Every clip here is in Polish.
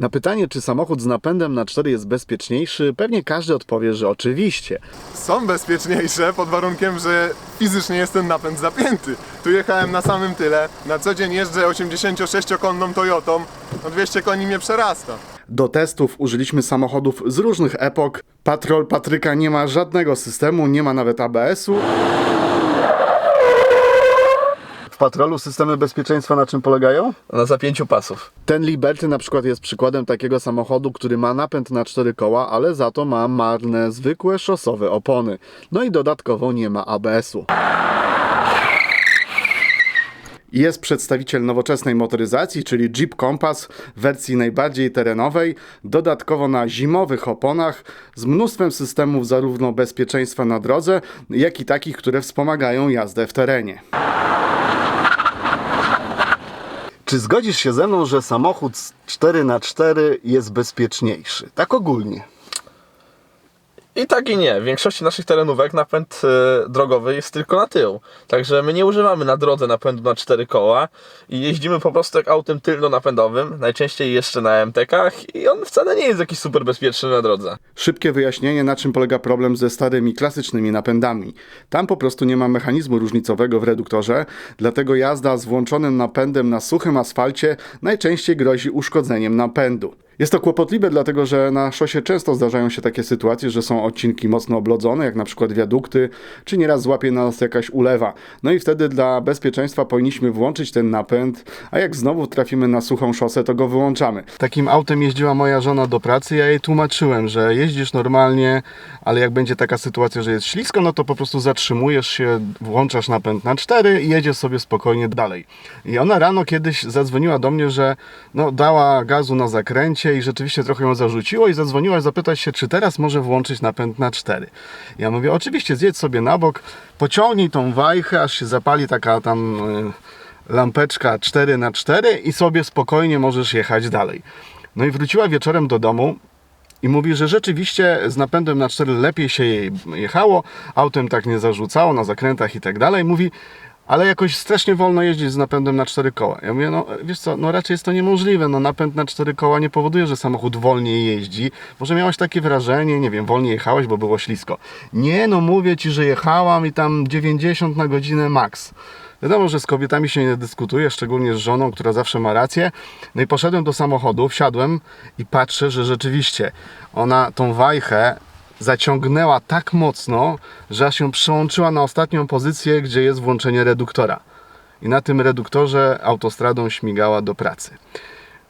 Na pytanie, czy samochód z napędem na 4 jest bezpieczniejszy, pewnie każdy odpowie, że oczywiście. Są bezpieczniejsze pod warunkiem, że fizycznie jest ten napęd zapięty. Tu jechałem na samym tyle. Na co dzień jeżdżę 86-konną Toyotą. No 200 koni mnie przerasta. Do testów użyliśmy samochodów z różnych epok. Patrol Patryka nie ma żadnego systemu, nie ma nawet ABS-u. W patrolu systemy bezpieczeństwa na czym polegają? Na zapięciu pasów. Ten Liberty na przykład jest przykładem takiego samochodu, który ma napęd na cztery koła, ale za to ma marne, zwykłe szosowe opony. No i dodatkowo nie ma ABS-u. Jest przedstawiciel nowoczesnej motoryzacji, czyli Jeep Compass w wersji najbardziej terenowej, dodatkowo na zimowych oponach, z mnóstwem systemów zarówno bezpieczeństwa na drodze, jak i takich, które wspomagają jazdę w terenie. Czy zgodzisz się ze mną, że samochód 4x4 jest bezpieczniejszy? Tak ogólnie. I tak i nie. W większości naszych terenówek napęd e, drogowy jest tylko na tył. Także my nie używamy na drodze napędu na cztery koła i jeździmy po prostu jak autem tylno-napędowym, najczęściej jeszcze na MTK-ach i on wcale nie jest jakiś super bezpieczny na drodze. Szybkie wyjaśnienie, na czym polega problem ze starymi, klasycznymi napędami. Tam po prostu nie ma mechanizmu różnicowego w reduktorze, dlatego jazda z włączonym napędem na suchym asfalcie najczęściej grozi uszkodzeniem napędu. Jest to kłopotliwe, dlatego że na szosie często zdarzają się takie sytuacje, że są odcinki mocno oblodzone, jak na przykład wiadukty, czy nieraz złapie nas jakaś ulewa. No i wtedy dla bezpieczeństwa powinniśmy włączyć ten napęd, a jak znowu trafimy na suchą szosę, to go wyłączamy. Takim autem jeździła moja żona do pracy, ja jej tłumaczyłem, że jeździsz normalnie, ale jak będzie taka sytuacja, że jest ślisko, no to po prostu zatrzymujesz się, włączasz napęd na 4 i jedziesz sobie spokojnie dalej. I ona rano kiedyś zadzwoniła do mnie, że no, dała gazu na zakręcie i rzeczywiście trochę ją zarzuciło i zadzwoniła zapytać się, czy teraz może włączyć napęd na 4. Ja mówię, oczywiście zjedź sobie na bok, pociągnij tą wajchę, aż się zapali taka tam y, lampeczka 4 na 4 i sobie spokojnie możesz jechać dalej. No i wróciła wieczorem do domu, i mówi, że rzeczywiście z napędem na 4 lepiej się jej jechało, autem tak nie zarzucało na zakrętach i tak dalej. Mówi, ale jakoś strasznie wolno jeździć z napędem na 4 koła. Ja mówię, no wiesz co, no raczej jest to niemożliwe. No napęd na 4 koła nie powoduje, że samochód wolniej jeździ. Może miałaś takie wrażenie, nie wiem, wolniej jechałeś, bo było ślisko. Nie, no mówię ci, że jechałam i tam 90 na godzinę max. Wiadomo, że z kobietami się nie dyskutuje, szczególnie z żoną, która zawsze ma rację. No i poszedłem do samochodu, wsiadłem i patrzę, że rzeczywiście ona tą wajchę zaciągnęła tak mocno, że aż przełączyła na ostatnią pozycję, gdzie jest włączenie reduktora. I na tym reduktorze autostradą śmigała do pracy.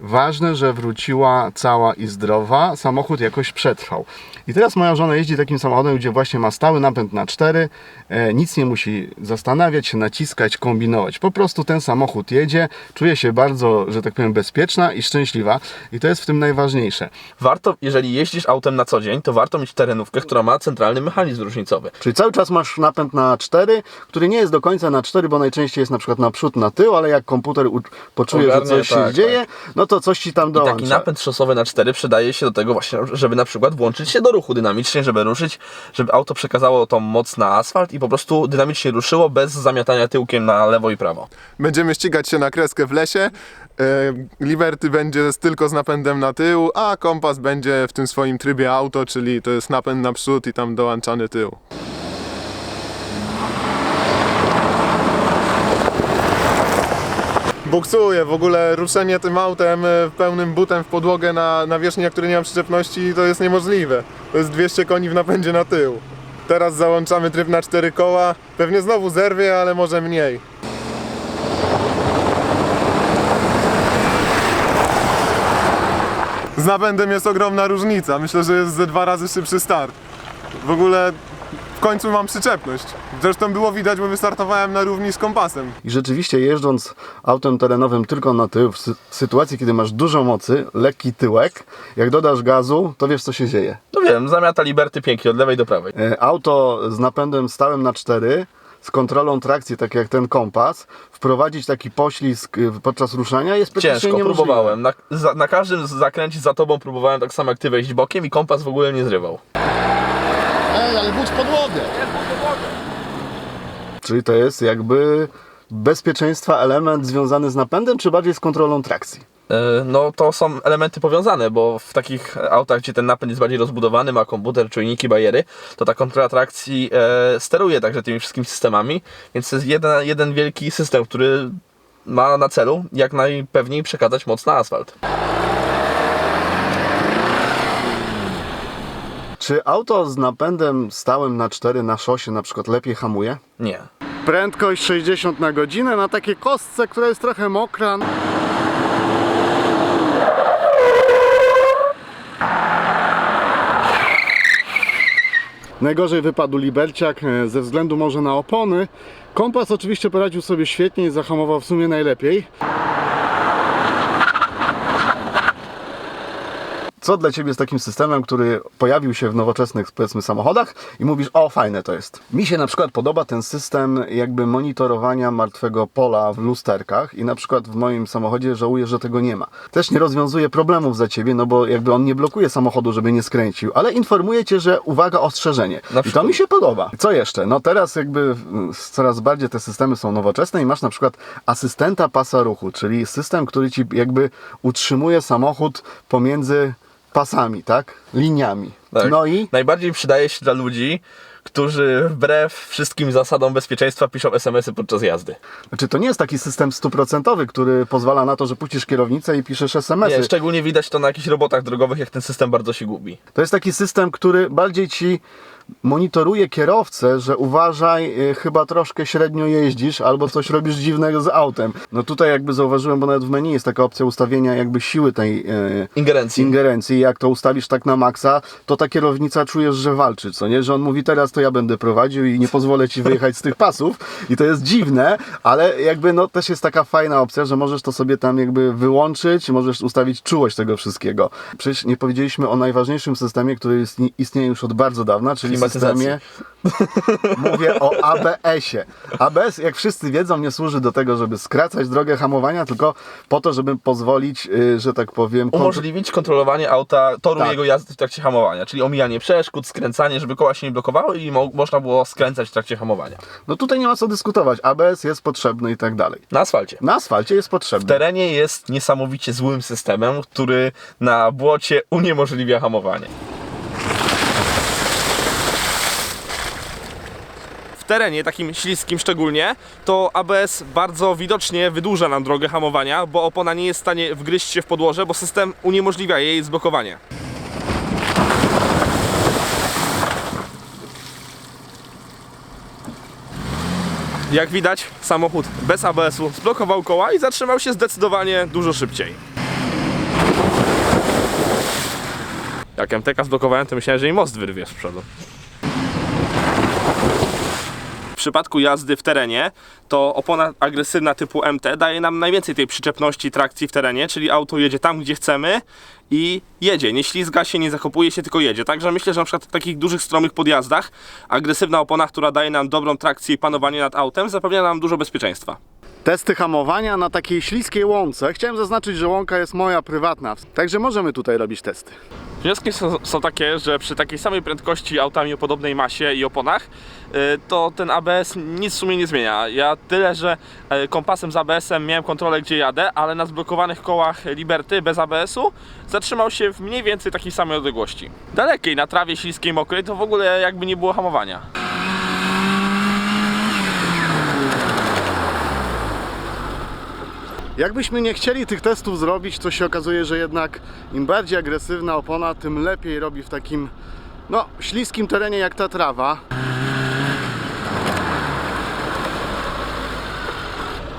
Ważne, że wróciła cała i zdrowa, samochód jakoś przetrwał. I teraz moja żona jeździ takim samochodem, gdzie właśnie ma stały napęd na 4, e, nic nie musi zastanawiać się, naciskać, kombinować. Po prostu ten samochód jedzie, czuje się bardzo, że tak powiem, bezpieczna i szczęśliwa i to jest w tym najważniejsze. Warto, jeżeli jeździsz autem na co dzień, to warto mieć terenówkę, która ma centralny mechanizm różnicowy. Czyli cały czas masz napęd na 4, który nie jest do końca na 4, bo najczęściej jest na przykład na przód, na tył, ale jak komputer poczuje, Ogarnie, że coś się tak, dzieje, no to coś ci tam I dołącza. taki napęd szosowy na 4 przydaje się do tego właśnie, żeby na przykład włączyć się do ruchu dynamicznie, żeby ruszyć, żeby auto przekazało tą moc na asfalt i po prostu dynamicznie ruszyło bez zamiatania tyłkiem na lewo i prawo. Będziemy ścigać się na kreskę w lesie. E, Liberty będzie tylko z napędem na tył, a kompas będzie w tym swoim trybie auto, czyli to jest napęd na przód i tam dołączany tył. Buksuję, w ogóle ruszenie tym autem e, pełnym butem w podłogę na, na wierzchni, na której nie mam przyczepności, to jest niemożliwe. To jest 200 koni w napędzie na tył. Teraz załączamy tryb na cztery koła. Pewnie znowu zerwie, ale może mniej. Z napędem jest ogromna różnica. Myślę, że jest ze dwa razy szybszy start. W ogóle końcu mam przyczepność. Zresztą było widać, bo wystartowałem na równi z kompasem. I rzeczywiście jeżdżąc autem terenowym tylko na tył, w sy- sytuacji, kiedy masz dużo mocy, lekki tyłek, jak dodasz gazu, to wiesz co się dzieje. No wiem, zamiata Liberty pięknie od lewej do prawej. E, Auto z napędem stałym na 4, z kontrolą trakcji, tak jak ten kompas, wprowadzić taki poślizg y, podczas ruszania jest praktycznie Ciężko, niemożliwe. próbowałem. Na, za, na każdym zakręcie za tobą próbowałem tak samo jak ty wejść bokiem i kompas w ogóle nie zrywał. Ej, ale wódź podłogę! Czyli to jest jakby bezpieczeństwa element związany z napędem, czy bardziej z kontrolą trakcji? E, No to są elementy powiązane, bo w takich autach, gdzie ten napęd jest bardziej rozbudowany, ma komputer, czujniki, bajery, to ta kontrola trakcji e, steruje także tymi wszystkimi systemami, więc to jest jeden, jeden wielki system, który ma na celu jak najpewniej przekazać moc na asfalt. Czy auto z napędem stałym na 4 na szosie na przykład lepiej hamuje? Nie. Prędkość 60 na godzinę na takiej kostce, która jest trochę mokra. Najgorzej wypadł Liberciak e, ze względu może na opony. Kompas oczywiście poradził sobie świetnie i zahamował w sumie najlepiej. Co dla Ciebie jest takim systemem, który pojawił się w nowoczesnych, powiedzmy, samochodach i mówisz, o fajne to jest. Mi się na przykład podoba ten system jakby monitorowania martwego pola w lusterkach i na przykład w moim samochodzie żałuję, że tego nie ma. Też nie rozwiązuje problemów za Ciebie, no bo jakby on nie blokuje samochodu, żeby nie skręcił, ale informuje Cię, że uwaga, ostrzeżenie. I to mi się podoba. Co jeszcze? No teraz jakby coraz bardziej te systemy są nowoczesne i masz na przykład asystenta pasa ruchu, czyli system, który Ci jakby utrzymuje samochód pomiędzy pasami, tak? Liniami. Tak. No i Najbardziej przydaje się dla ludzi, którzy wbrew wszystkim zasadom bezpieczeństwa piszą SMS-y podczas jazdy. Znaczy, to nie jest taki system stuprocentowy, który pozwala na to, że puścisz kierownicę i piszesz SMS-y. Nie, szczególnie widać to na jakichś robotach drogowych, jak ten system bardzo się gubi. To jest taki system, który bardziej ci monitoruje kierowcę, że uważaj, y, chyba troszkę średnio jeździsz albo coś robisz dziwnego z autem. No tutaj jakby zauważyłem, bo nawet w menu jest taka opcja ustawienia jakby siły tej y, Ingerencji. ingerencji. Jak to ustawisz tak na maksa, to ta kierownica czujesz, że walczy, co nie? Że on mówi teraz to ja będę prowadził i nie pozwolę ci wyjechać z tych pasów. I to jest dziwne, ale jakby no też jest taka fajna opcja, że możesz to sobie tam jakby wyłączyć, możesz ustawić czułość tego wszystkiego. Przecież nie powiedzieliśmy o najważniejszym systemie, który jest, istnieje już od bardzo dawna, czyli Klimatyzacji. Mówię o ABS-ie. ABS, jak wszyscy wiedzą, nie służy do tego, żeby skracać drogę hamowania, tylko po to, żeby pozwolić, y, że tak powiem, Umożliwić kontrolowanie auta, toru Tak. jego jazdy w trakcie hamowania, czyli omijanie przeszkód, skręcanie, żeby koła się nie blokowały i mo- można było skręcać w trakcie hamowania. No tutaj nie ma co dyskutować. ABS jest potrzebny i tak dalej. Na asfalcie. Na asfalcie jest W potrzebny. terenie jest niesamowicie złym systemem, który na błocie uniemożliwia hamowanie. W terenie takim śliskim szczególnie, to ABS bardzo widocznie wydłuża nam drogę hamowania, bo opona nie jest w stanie wgryźć się w podłoże, bo system uniemożliwia jej zblokowanie. Jak widać, samochód bez ABS-u zblokował koła i zatrzymał się zdecydowanie dużo szybciej. Jak MTK zblokowałem, to myślałem, że i most wyrwie z przodu. Przypadku jazdy w terenie, to opona agresywna typu MT daje nam najwięcej tej przyczepności trakcji w terenie, czyli auto jedzie tam, gdzie chcemy i jedzie. Nie ślizga się, nie zakopuje się, tylko jedzie. Także myślę, że na przykład w takich dużych, stromych podjazdach agresywna opona, która daje nam dobrą trakcję i panowanie nad autem, zapewnia nam dużo bezpieczeństwa. Testy hamowania na takiej śliskiej łące. Chciałem zaznaczyć, że łąka jest moja prywatna, także możemy tutaj robić testy. Wnioski są, są takie, że przy takiej samej prędkości autami o podobnej masie i oponach, y, to ten ABS nic w sumie nie zmienia. Ja tyle, że y, kompasem z ABS-em miałem kontrolę gdzie jadę, ale na zblokowanych kołach Liberty bez ABS-u zatrzymał się w mniej więcej takiej samej odległości. Dalekiej, na trawie śliskiej, mokrej, to w ogóle jakby nie było hamowania. Jakbyśmy nie chcieli tych testów zrobić, to się okazuje, że jednak im bardziej agresywna opona, tym lepiej robi w takim no, śliskim terenie jak ta trawa.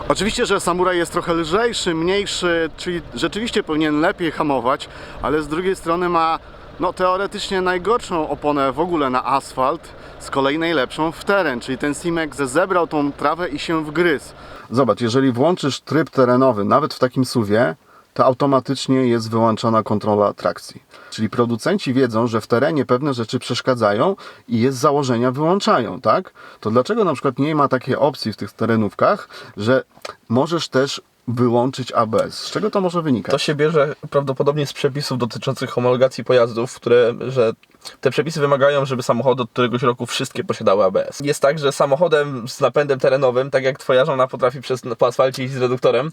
Oczywiście, że samuraj jest trochę lżejszy, mniejszy, czyli rzeczywiście powinien lepiej hamować, ale z drugiej strony ma no, teoretycznie najgorszą oponę w ogóle na asfalt, z kolei najlepszą w teren, czyli ten Simex zebrał tą trawę i się wgryzł. Zobacz, jeżeli włączysz tryb terenowy, nawet w takim suwie, to automatycznie jest wyłączona kontrola trakcji. Czyli producenci wiedzą, że w terenie pewne rzeczy przeszkadzają i je z założenia wyłączają, tak? To dlaczego na przykład nie ma takiej opcji w tych terenówkach, że możesz też wyłączyć ABS. Z czego to może wynikać? To się bierze prawdopodobnie z przepisów dotyczących homologacji pojazdów, które, że te przepisy wymagają, żeby samochody od któregoś roku wszystkie posiadały ABS. Jest tak, że samochodem z napędem terenowym, tak jak twoja żona potrafi przez, po asfalcie iść z reduktorem,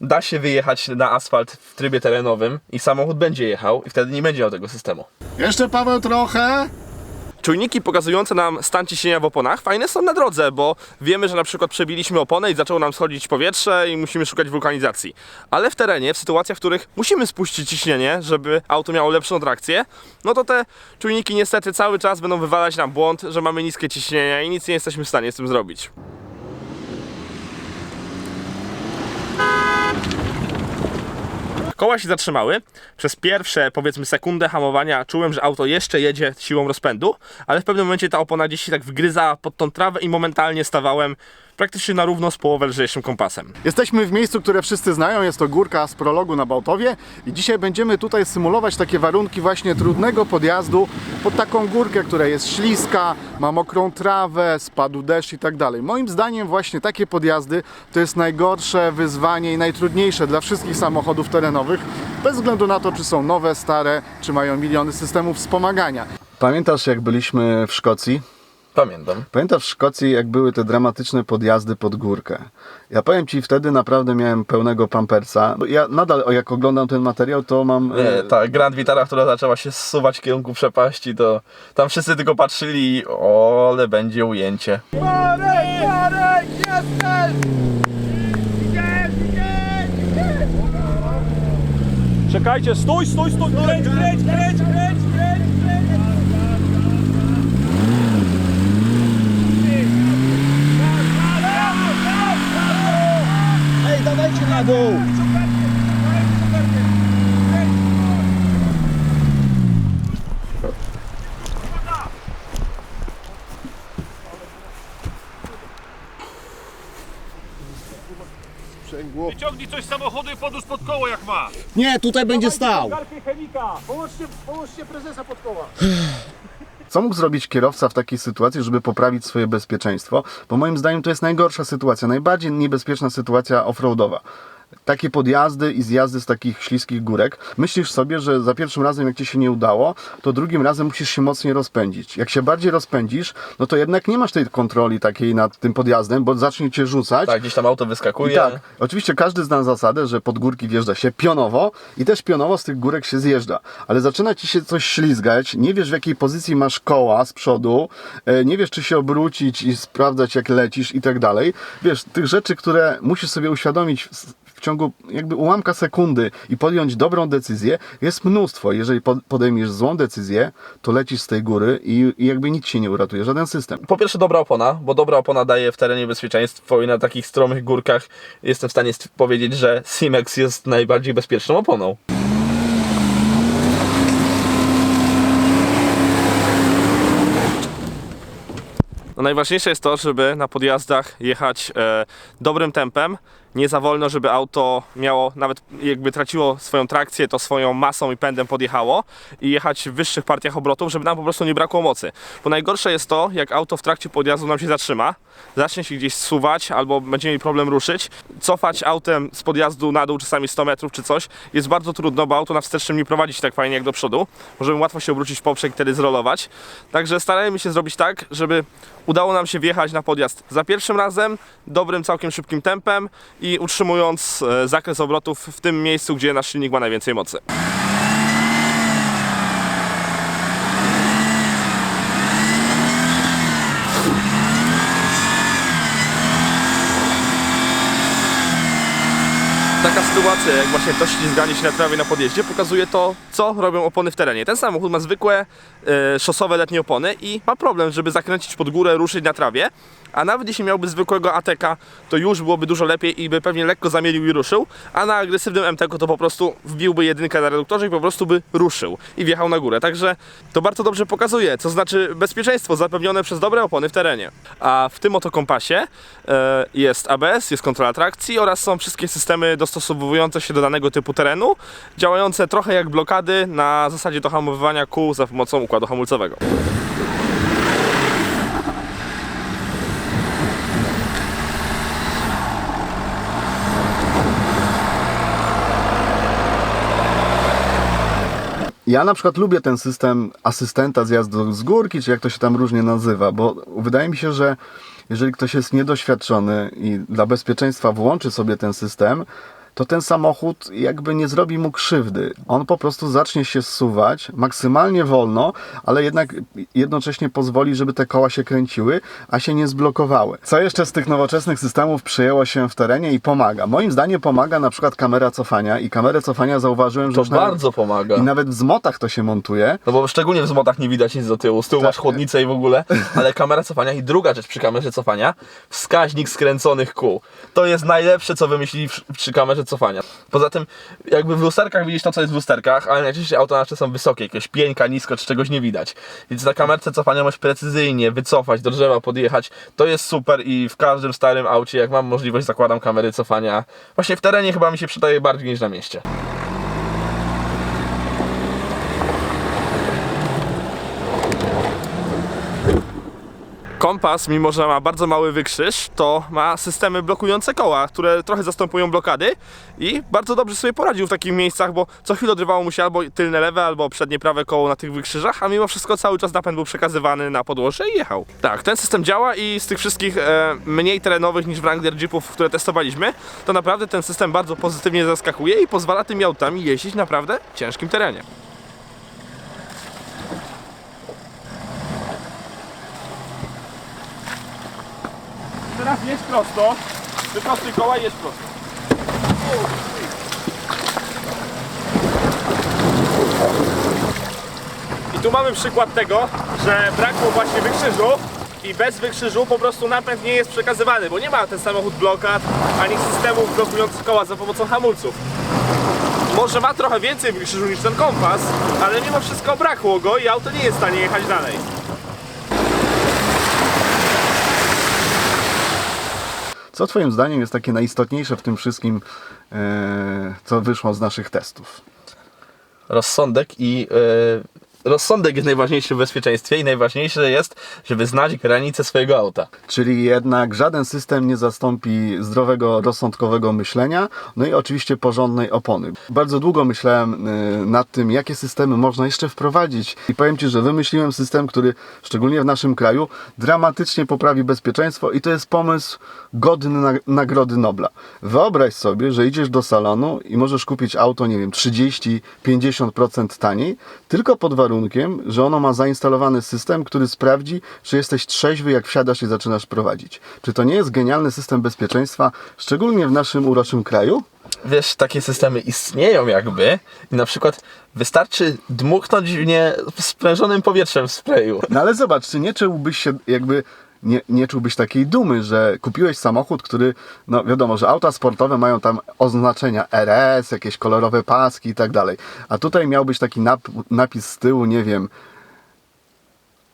da się wyjechać na asfalt w trybie terenowym i samochód będzie jechał i wtedy nie będzie miał tego systemu. Jeszcze Paweł trochę. Czujniki pokazujące nam stan ciśnienia w oponach fajne są na drodze, bo wiemy, że na przykład przebiliśmy oponę i zaczęło nam schodzić powietrze i musimy szukać wulkanizacji. Ale w terenie, w sytuacjach, w których musimy spuścić ciśnienie, żeby auto miało lepszą trakcję, no to te czujniki niestety cały czas będą wywalać nam błąd, że mamy niskie ciśnienia i nic nie jesteśmy w stanie z tym zrobić. Koła się zatrzymały. Przez pierwsze, powiedzmy, sekundę hamowania czułem, że auto jeszcze jedzie siłą rozpędu, ale w pewnym momencie ta opona gdzieś się tak wgryza pod tą trawę i momentalnie stawałem praktycznie na równo z połowę lżejszym kompasem. Jesteśmy w miejscu, które wszyscy znają, jest to górka z prologu na Bałtowie i dzisiaj będziemy tutaj symulować takie warunki właśnie trudnego podjazdu pod taką górkę, która jest śliska, ma mokrą trawę, spadł deszcz i tak dalej. Moim zdaniem właśnie takie podjazdy to jest najgorsze wyzwanie i najtrudniejsze dla wszystkich samochodów terenowych, bez względu na to, czy są nowe, stare, czy mają miliony systemów wspomagania. Pamiętasz jak byliśmy w Szkocji? Pamiętam. Pamiętasz w Szkocji, jak były te dramatyczne podjazdy pod górkę? Ja powiem Ci, wtedy naprawdę miałem pełnego pampersa. Bo Ja nadal, o, jak oglądam ten materiał, to mam... Nie, e, ta Grand Vitara, która zaczęła się zsuwać w kierunku przepaści, to tam wszyscy tylko patrzyli i o, ale będzie ujęcie. Czekajcie, stój, stój, stój, kręć, kręć, kręć, kręć, kręć, dół! Wyciągnij coś z samochodu i podłóż pod koło jak ma. Nie, tutaj będzie stał. Galkę chemika! Połączcie, połączcie prezesa pod koła. Co mógł zrobić kierowca w takiej sytuacji, żeby poprawić swoje bezpieczeństwo? Bo moim zdaniem to jest najgorsza sytuacja, najbardziej niebezpieczna sytuacja offroadowa. Takie podjazdy i zjazdy z takich śliskich górek. Myślisz sobie, że za pierwszym razem, jak ci się nie udało, to drugim razem musisz się mocniej rozpędzić. Jak się bardziej rozpędzisz, no to jednak nie masz tej kontroli takiej nad tym podjazdem, bo zacznie cię rzucać. Tak, gdzieś tam auto wyskakuje. I tak, oczywiście każdy zna zasadę, że pod górki wjeżdża się pionowo i też pionowo z tych górek się zjeżdża. Ale zaczyna ci się coś ślizgać, nie wiesz w jakiej pozycji masz koła z przodu, e, nie wiesz czy się obrócić i sprawdzać jak lecisz i tak dalej. Wiesz, tych rzeczy, które musisz sobie uświadomić w- ciągu jakby ułamka sekundy i podjąć dobrą decyzję, jest mnóstwo. Jeżeli pod- podejmiesz złą decyzję, to lecisz z tej góry i, i jakby nic się nie uratuje, żaden system. Po pierwsze dobra opona, bo dobra opona daje w terenie bezpieczeństwo i na takich stromych górkach jestem w stanie st- powiedzieć, że Simex jest najbardziej bezpieczną oponą. No najważniejsze jest to, żeby na podjazdach jechać e, dobrym tempem, nie za wolno, żeby auto miało, nawet jakby traciło swoją trakcję, to swoją masą i pędem podjechało i jechać w wyższych partiach obrotów, żeby nam po prostu nie brakło mocy. Bo najgorsze jest to, jak auto w trakcie podjazdu nam się zatrzyma, zacznie się gdzieś zsuwać albo będziemy mieli problem ruszyć, cofać autem z podjazdu na dół czasami 100 metrów czy coś jest bardzo trudno, bo auto na wstecznym nie prowadzi się tak fajnie jak do przodu. Możemy łatwo się obrócić w poprzek i wtedy zrolować. Także starajmy się zrobić tak, żeby udało nam się wjechać na podjazd za pierwszym razem, dobrym, całkiem szybkim tempem i utrzymując e, zakres obrotów w tym miejscu, gdzie nasz silnik ma najwięcej mocy. Taka sytuacja, jak właśnie to ślizganie się na trawie na podjeździe, pokazuje to, co robią opony w terenie. Ten samochód ma zwykłe e, szosowe letnie opony i ma problem, żeby zakręcić pod górę, ruszyć na trawie. A nawet jeśli miałby zwykłego ATK, to już byłoby dużo lepiej i by pewnie lekko zamielił i ruszył. A na agresywnym MTK to po prostu wbiłby jedynkę na reduktorze i po prostu by ruszył i wjechał na górę. Także to bardzo dobrze pokazuje, co znaczy bezpieczeństwo zapewnione przez dobre opony w terenie. A w tym oto kompasie e, jest ABS, jest kontrola trakcji oraz są wszystkie systemy dostosowujące się do danego typu terenu, działające trochę jak blokady na zasadzie dohamowywania kół za pomocą układu hamulcowego. Ja na przykład lubię ten system asystenta zjazdu z górki, czy jak to się tam różnie nazywa, bo wydaje mi się, że jeżeli ktoś jest niedoświadczony i dla bezpieczeństwa włączy sobie ten system, to ten samochód jakby nie zrobi mu krzywdy. On po prostu zacznie się zsuwać maksymalnie wolno, ale jednak jednocześnie pozwoli, żeby te koła się kręciły, a się nie zblokowały. Co jeszcze z tych nowoczesnych systemów przyjęło się w terenie i pomaga? Moim zdaniem pomaga na przykład kamera cofania i kamerę cofania zauważyłem, że To nawet- bardzo pomaga. i nawet w zmotach to się montuje. No bo szczególnie w zmotach nie widać nic do tyłu, z tyłu Tak. masz chłodnicę i w ogóle, ale kamera cofania i druga rzecz przy kamerze cofania, wskaźnik skręconych kół. To jest najlepsze, co wymyślili przy- przy cofania. Poza tym, jakby w lusterkach widzisz to, co jest w lusterkach, ale najczęściej auta nasze są wysokie, jakieś pieńka, nisko, czy czegoś nie widać. Więc na kamerce cofania możesz precyzyjnie wycofać, do drzewa podjechać. To jest super i w każdym starym aucie, jak mam możliwość, zakładam kamery cofania. Właśnie w terenie chyba mi się przydaje bardziej niż na mieście. Kompas, mimo że ma bardzo mały wykrzyż, to ma systemy blokujące koła, które trochę zastępują blokady i bardzo dobrze sobie poradził w takich miejscach, bo co chwilę odrywało mu się albo tylne lewe, albo przednie prawe koło na tych wykrzyżach, a mimo wszystko cały czas napęd był przekazywany na podłoże i jechał. Tak, ten system działa i z tych wszystkich e, mniej terenowych niż Wrangler Jeepów, które testowaliśmy, to naprawdę ten system bardzo pozytywnie zaskakuje i pozwala tymi autami jeździć naprawdę ciężkim terenie. Teraz jedź prosto, wyprostuj koła i jedź prosto. I tu mamy przykład tego, że brakło właśnie wykrzyżu i bez wykrzyżu po prostu napęd nie jest przekazywany, bo nie ma ten samochód blokad ani systemów blokujących koła za pomocą hamulców. Może ma trochę więcej wykrzyżu niż ten kompas, ale mimo wszystko brakło go i auto nie jest w stanie jechać dalej. Co Twoim zdaniem jest takie najistotniejsze w tym wszystkim, e, co wyszło z naszych testów? rozsądek i e, rozsądek jest najważniejszy w bezpieczeństwie i najważniejsze jest, żeby znać granice swojego auta. Czyli jednak żaden system nie zastąpi zdrowego, rozsądkowego myślenia, no i oczywiście porządnej opony. Bardzo długo myślałem y, nad tym, jakie systemy można jeszcze wprowadzić i powiem Ci, że wymyśliłem system, który szczególnie w naszym kraju dramatycznie poprawi bezpieczeństwo i to jest pomysł godny na, Nagrody Nobla. Wyobraź sobie, że idziesz do salonu i możesz kupić auto, nie wiem, 30-50% taniej, tylko pod warunkiem, że ono ma zainstalowany system, który sprawdzi, czy jesteś trzeźwy, jak wsiadasz i zaczynasz prowadzić. Czy to nie jest genialny system bezpieczeństwa, szczególnie w naszym uroczym kraju? Wiesz, takie systemy istnieją jakby i na przykład wystarczy dmuchnąć w nie sprężonym powietrzem w sprayu. No ale zobacz, czy nie czułbyś się jakby. Nie, nie czułbyś takiej dumy, że kupiłeś samochód, który, no wiadomo, że auta sportowe mają tam oznaczenia RS, jakieś kolorowe paski i tak dalej. A tutaj miałbyś taki nap, napis z tyłu, nie wiem,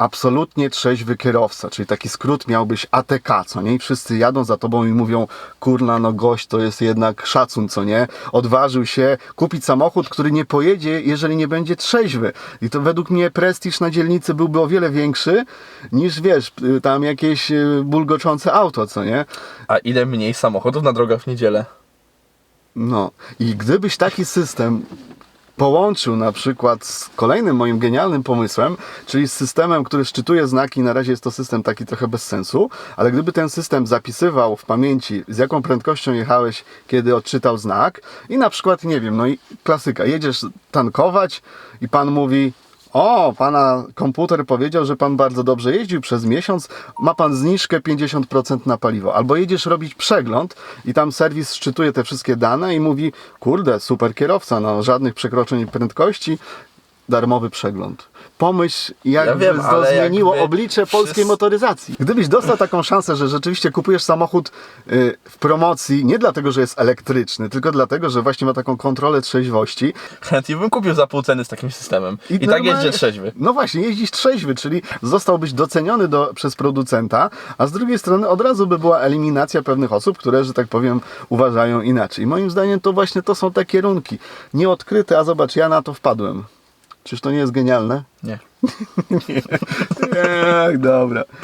absolutnie trzeźwy kierowca, czyli taki skrót miałbyś ATK, co nie? I wszyscy jadą za tobą i mówią, kurna, no gość to jest jednak szacun, co nie? Odważył się kupić samochód, który nie pojedzie, jeżeli nie będzie trzeźwy. I to według mnie prestiż na dzielnicy byłby o wiele większy, niż wiesz, y, tam jakieś y, bulgoczące auto, co nie? A ile mniej samochodów na drogach w niedzielę? No i gdybyś taki system połączył na przykład z kolejnym moim genialnym pomysłem, czyli z systemem, który szczytuje znaki, na razie jest to system taki trochę bez sensu, ale gdyby ten system zapisywał w pamięci, z jaką prędkością jechałeś, kiedy odczytał znak i na przykład, nie wiem, no i klasyka, jedziesz tankować i pan mówi o, pana komputer powiedział, że pan bardzo dobrze jeździł przez miesiąc, ma pan zniżkę 50% na paliwo. Albo jedziesz robić przegląd i tam serwis szczytuje te wszystkie dane i mówi, kurde, super kierowca, no żadnych przekroczeń prędkości, darmowy przegląd. Pomyśl, jakby wiem, to zmieniło jakby oblicze polskiej wszyscy- motoryzacji. Gdybyś dostał taką szansę, że rzeczywiście kupujesz samochód y, w promocji, nie dlatego, że jest elektryczny, tylko dlatego, że właśnie ma taką kontrolę trzeźwości, Chętnie bym kupił za pół ceny z takim systemem. I, tak normalnie- jeździę trzeźwy. No właśnie, jeździsz trzeźwy, czyli zostałbyś doceniony do, przez producenta, a z drugiej strony od razu by była eliminacja pewnych osób, które, że tak powiem, uważają inaczej. Moim zdaniem to właśnie to są te kierunki. Nieodkryte, a zobacz, ja na to wpadłem. Czyż to nie jest genialne? Nie. Ech, dobra.